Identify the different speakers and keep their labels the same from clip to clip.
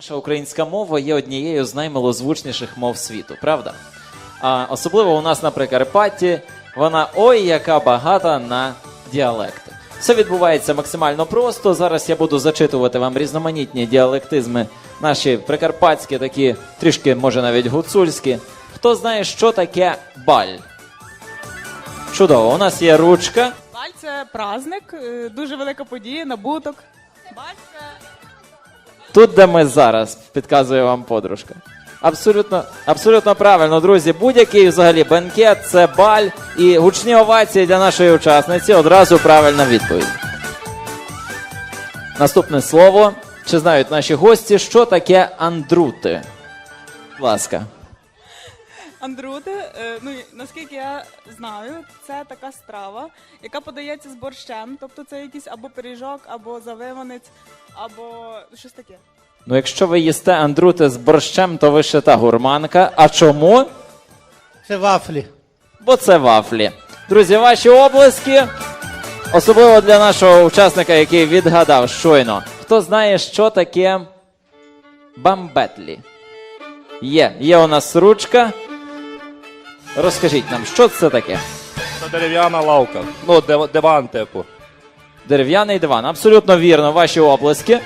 Speaker 1: Наша українська мова є однією з наймилозвучніших мов світу, правда? А особливо у нас на Прикарпатті вона ой яка багата на діалекти. Все відбувається максимально просто. Зараз я буду зачитувати вам різноманітні діалектизми, наші прикарпатські, такі трішки, може, навіть гуцульські. Хто знає, що таке баль? Чудово, у нас є ручка.
Speaker 2: Баль це праздник, е, дуже велика подія, набуток. Баль це
Speaker 1: Тут, де ми зараз, підказує вам подружка. Абсолютно, абсолютно правильно, друзі. Будь-який взагалі бенкет це баль і гучні овації для нашої учасниці. Одразу правильна відповідь. Наступне слово. Чи знають наші гості, що таке андрути? Будь ласка.
Speaker 2: Андрути. Е, Ну наскільки я знаю, це така страва, яка подається з борщем. Тобто це якийсь або пиріжок, або завиванець, або щось таке.
Speaker 1: Ну, якщо ви їсте андрути з борщем, то ви ще та гурманка. А чому?
Speaker 3: Це вафлі.
Speaker 1: бо це вафлі. Друзі, ваші облески, особливо для нашого учасника, який відгадав щойно. Хто знає, що таке бамбетлі? Є, є у нас ручка. Розкажіть нам, що це таке?
Speaker 4: Це дерев'яна лавка. Ну, див- диван, типу.
Speaker 1: Дерев'яний диван. Абсолютно вірно, ваші облески.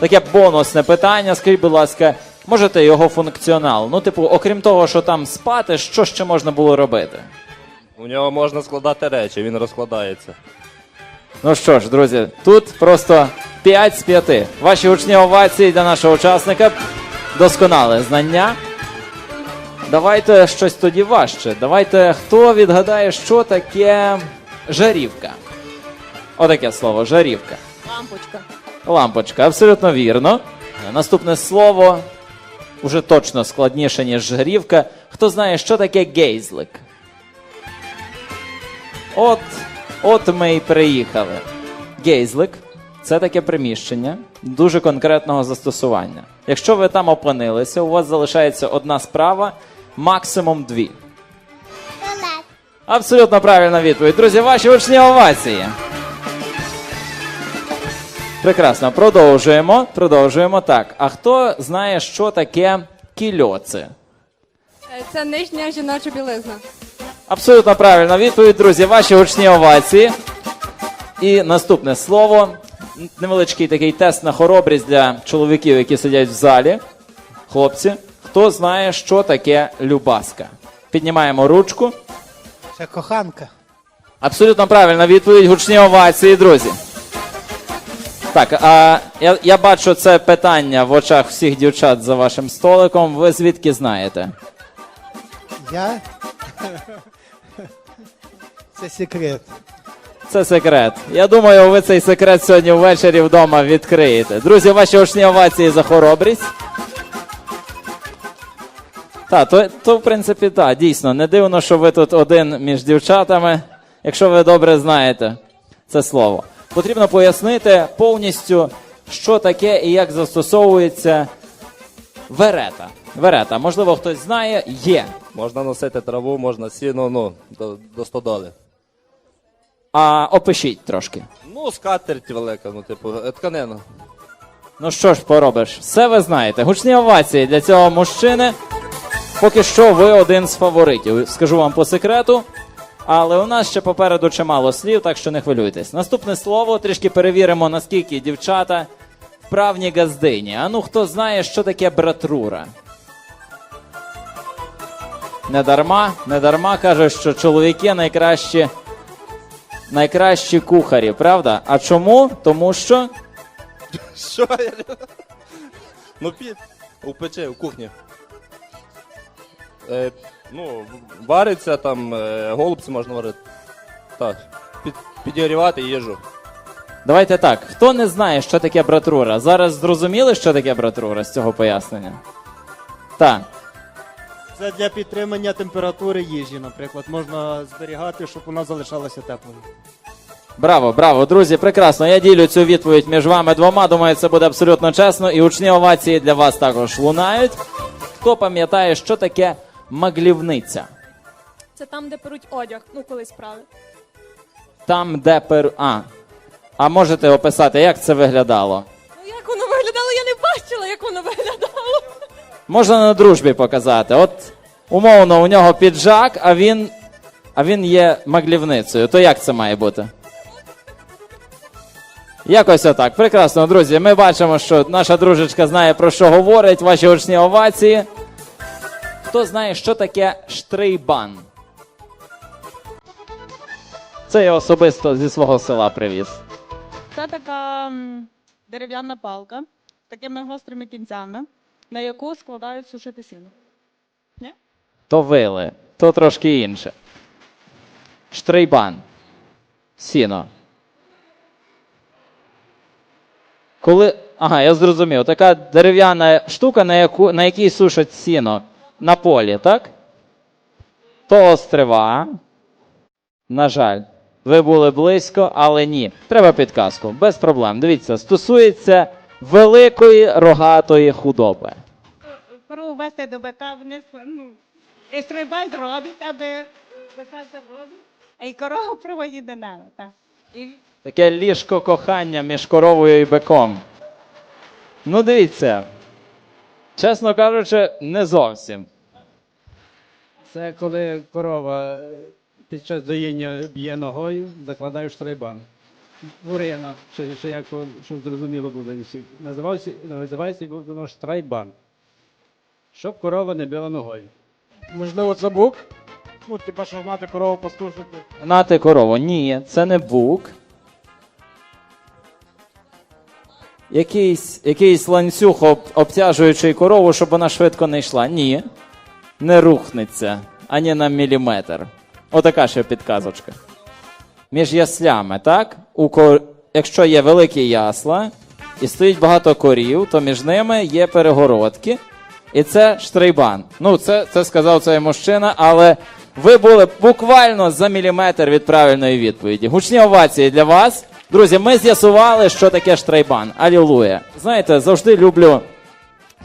Speaker 1: Таке бонусне питання. Скажіть, будь ласка, можете його функціонал? Ну, типу, окрім того, що там спати, що ще можна було робити?
Speaker 4: У нього можна складати речі, він розкладається.
Speaker 1: Ну що ж, друзі, тут просто 5 з 5. Ваші учні овації для нашого учасника. Досконале знання. Давайте щось тоді важче. Давайте хто відгадає, що таке жарівка. Отаке слово жарівка.
Speaker 2: Лампочка.
Speaker 1: Лампочка, абсолютно вірно. Наступне слово уже точно складніше, ніж жарівка. Хто знає, що таке гейзлик? От, от ми і приїхали. Гейзлик це таке приміщення дуже конкретного застосування. Якщо ви там опинилися, у вас залишається одна справа, максимум дві. Абсолютно правильна відповідь. Друзі, ваші учні овації. Прекрасно, продовжуємо. Продовжуємо так. А хто знає, що таке кільоци?
Speaker 5: Це нижня жіноча білизна.
Speaker 1: Абсолютно правильна відповідь, друзі. Ваші гучні овації. І наступне слово. Невеличкий такий тест на хоробрість для чоловіків, які сидять в залі. Хлопці, хто знає, що таке любаска? Піднімаємо ручку.
Speaker 3: Це коханка.
Speaker 1: Абсолютно правильна відповідь. Гучні овації, друзі. Так, а я, я бачу це питання в очах всіх дівчат за вашим столиком. Ви звідки знаєте?
Speaker 3: Я. Це секрет.
Speaker 1: Це секрет. Я думаю, ви цей секрет сьогодні ввечері вдома відкриєте. Друзі, ваші очні овації за хоробрість. Так, то, то в принципі так, дійсно. Не дивно, що ви тут один між дівчатами, якщо ви добре знаєте це слово. Потрібно пояснити повністю, що таке і як застосовується верета. Верета. Можливо, хтось знає, є.
Speaker 4: Можна носити траву, можна сіно, ну, до, до стодоли.
Speaker 1: А опишіть трошки.
Speaker 4: Ну, скатерть велика, ну, типу, е, тканина.
Speaker 1: Ну що ж поробиш? Все ви знаєте. Гучні овації для цього мужчини. Поки що ви один з фаворитів. Скажу вам по секрету. Але у нас ще попереду чимало слів, так що не хвилюйтесь. Наступне слово трішки перевіримо, наскільки дівчата вправні газдині. А ну хто знає, що таке братрура? Не дарма, не дарма кажуть, що чоловіки найкращі, найкращі кухарі, правда? А чому? Тому що.
Speaker 4: Що? ну, під. У печі, у кухні. Е, ну, вариться там, е, голубці можна варити. Так. Під, підігрівати їжу.
Speaker 1: Давайте так. Хто не знає, що таке братрура? Зараз зрозуміли, що таке братрура з цього пояснення? Так.
Speaker 6: Це для підтримання температури їжі, наприклад, можна зберігати, щоб вона залишалася теплою.
Speaker 1: Браво, браво, друзі, прекрасно. Я ділю цю відповідь між вами двома. Думаю, це буде абсолютно чесно. І учні овації для вас також лунають. Хто пам'ятає, що таке маглівниця?
Speaker 5: Це там, де перуть одяг, ну колись прали.
Speaker 1: Там, де пер. А. А можете описати, як це виглядало?
Speaker 5: Ну як воно виглядало? Я не бачила, як воно виглядало.
Speaker 1: Можна на дружбі показати. От умовно, у нього піджак, а він, а він є маглівницею. То як це має бути? Якось отак. Прекрасно, друзі. Ми бачимо, що наша дружечка знає про що говорить. Ваші гучні овації. Хто знає, що таке штрейбан? Це я особисто зі свого села привіз.
Speaker 2: Це така дерев'яна палка з такими гострими кінцями, на яку складають сушити сіно. Ні?
Speaker 1: То вили, то трошки інше. Штрейбан. Сіно. Коли. Ага, я зрозумів. Така дерев'яна штука, на, яку, на якій сушать сіно на полі, так? То острива. На жаль, ви були близько, але ні. Треба підказку. Без проблем. Дивіться, стосується великої рогатої худоби.
Speaker 7: Корову вести до бика вниз, ну, і стрибай робить, аби бика заводить, а й корову проводить до неї, так. І
Speaker 1: Таке ліжко кохання між коровою і биком. Ну, дивіться. Чесно кажучи, не зовсім.
Speaker 8: Це коли корова е, під час доїння б'є ногою, закладаєш штрайбан. Бурина, що, що як щоб зрозуміло було. Називався, називається воно штрайбан. Щоб корова не била ногою.
Speaker 6: Можливо, це бук? Ну, типа, що мати корову послушати.
Speaker 1: Нати корову. Ні, це не бук. Якийсь, якийсь ланцюг об, обтяжуючий корову, щоб вона швидко не йшла. Ні. Не рухнеться ані на міліметр. Отака ще підказочка. Між яслями, так? У ко... Якщо є великі ясла і стоїть багато корів, то між ними є перегородки. І це штрейбан. Ну, це, це сказав цей мужчина, але ви були буквально за міліметр від правильної відповіді. Гучні овації для вас. Друзі, ми з'ясували, що таке штрейбан. Алілуя. Знаєте, завжди люблю,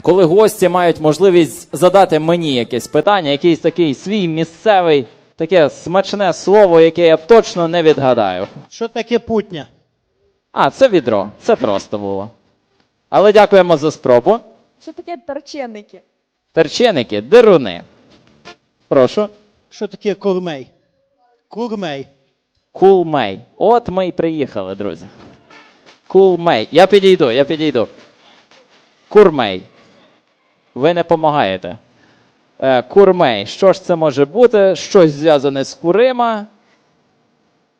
Speaker 1: коли гості мають можливість задати мені якесь питання, якийсь такий свій місцевий, таке смачне слово, яке я точно не відгадаю.
Speaker 3: Що таке путня?
Speaker 1: А, це відро. Це просто було. Але дякуємо за спробу.
Speaker 5: Що таке торченники?
Speaker 1: Терченики, дируни. Прошу.
Speaker 3: Що таке курмей? Курмей.
Speaker 1: Кулмей. От ми й приїхали, друзі. Кулмей. Я підійду, я підійду. Курмей. Ви не допомагаєте. Е, курмей. Що ж це може бути? Щось зв'язане з курима.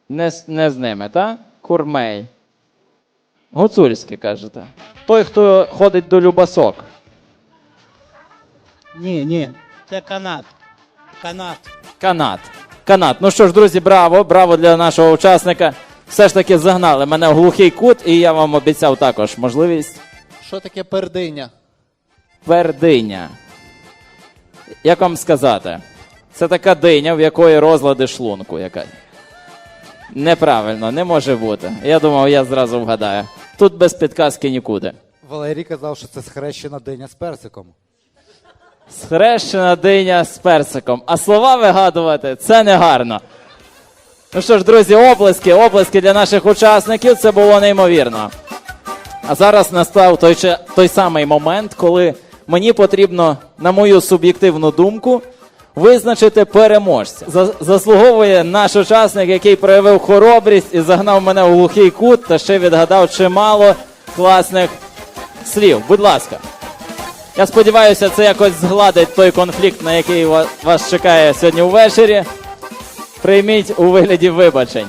Speaker 1: Не, не з ними, так? Курмей. Гуцульське, кажете. Той, хто ходить до любасок.
Speaker 3: Ні, ні. Це канат. Канат.
Speaker 1: Канат. Канат. Ну що ж, друзі, браво, браво для нашого учасника. Все ж таки загнали мене в глухий кут, і я вам обіцяв також можливість
Speaker 9: Що таке пердиня?
Speaker 1: Твердиня. Як вам сказати? Це така диня, в якої розлади шлунку якась. Неправильно, не може бути. Я думав, я зразу вгадаю. Тут без підказки нікуди.
Speaker 9: Валерій казав, що це схрещена диня з персиком.
Speaker 1: Схрещена диня з персиком. А слова вигадувати це не гарно. Ну що ж, друзі, оплески, оплески для наших учасників. Це було неймовірно. А зараз настав той, той самий момент, коли мені потрібно, на мою суб'єктивну думку, визначити переможця. Заслуговує наш учасник, який проявив хоробрість і загнав мене у глухий кут, та ще відгадав чимало класних слів. Будь ласка. Я сподіваюся, це якось згладить той конфлікт, на який вас чекає сьогодні увечері. Прийміть у вигляді вибачень.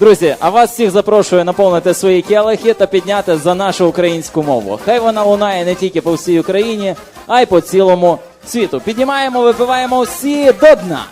Speaker 1: Друзі, а вас всіх запрошую наповнити свої келихи та підняти за нашу українську мову. Хай вона лунає не тільки по всій Україні, а й по цілому світу. Піднімаємо, випиваємо всі до дна.